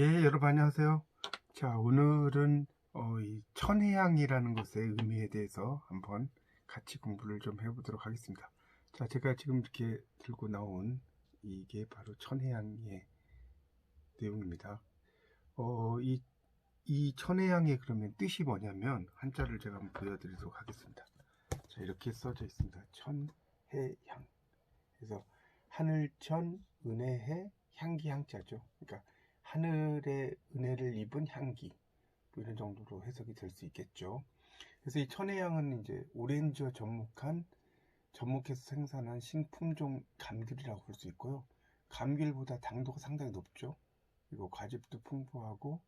예, 여러분 안녕하세요. 자, 오늘은 어, 이 천혜향이라는 것의 의미에 대해서 한번 같이 공부를 좀 해보도록 하겠습니다. 자, 제가 지금 이렇게 들고 나온 이게 바로 천혜향의 내용입니다. 어, 이, 이 천혜향의 그러면 뜻이 뭐냐면 한자를 제가 한번 보여드리도록 하겠습니다. 자, 이렇게 써져 있습니다. 천혜향. 그래서 하늘천, 은혜해, 향기 향자죠. 그러니까 하늘의 은혜를 입은 향기 뭐 이런 정도로 해석이 될 수 있겠죠. 그래서 이 천혜향은 이제 오렌지와 접목한 접목해서 생산한 신품종 감귤이라고 볼 수 있고요. 감귤보다 당도가 상당히 높죠. 그리고 과즙도 풍부하고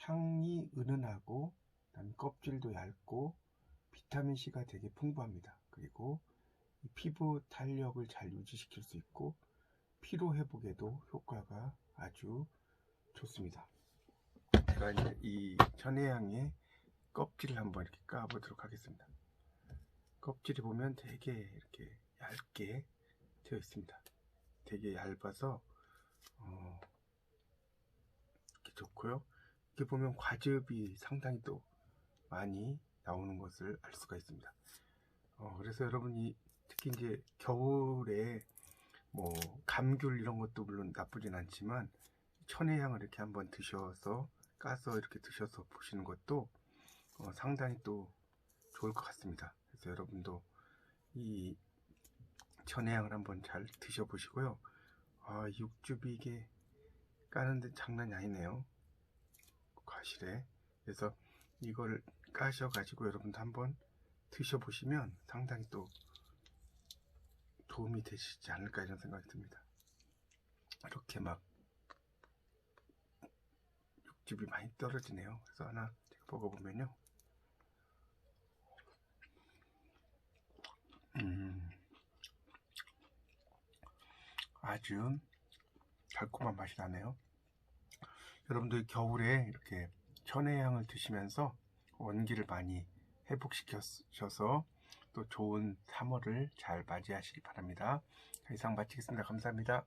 향이 은은하고 그다음에 껍질도 얇고 비타민 C가 되게 풍부합니다. 그리고 이 피부 탄력을 잘 유지시킬 수 있고 피로 회복에도 효과가 아주 좋습니다. 제가 이제 이 천혜향의 껍질을 한번 이렇게 까보도록 하겠습니다. 껍질이 보면 되게 이렇게 얇게 되어 있습니다. 되게 얇아서 어, 이렇게 좋고요. 이렇게 보면 과즙이 상당히 또 많이 나오는 것을 알 수가 있습니다. 어, 그래서 여러분이 특히 이제 겨울에 뭐 감귤 이런 것도 물론 나쁘진 않지만 천혜향을 이렇게 한번 드셔서 까서 이렇게 드셔서 보시는 것도 어, 상당히 또 좋을 것 같습니다. 그래서 여러분도 이 천혜향을 한번 잘 드셔보시고요. 아, 육즙이 이게 까는데 장난이 아니네요. 과실에. 그래서 이걸 까셔가지고 여러분도 한번 드셔보시면 상당히 또 도움이 되시지 않을까 이런 생각이 듭니다. 이렇게 막육 즙이 많이 떨어지네요. 그래서 하나 제가 먹어보면요. 음, 아주 달콤한 맛이 나네요. 여러분들 겨울에 이렇게 천혜향을 드시면서 원기를 많이 회복시켜셔서 또 좋은 3월을 잘 맞이하시기 바랍니다. 이상 마치겠습니다. 감사합니다.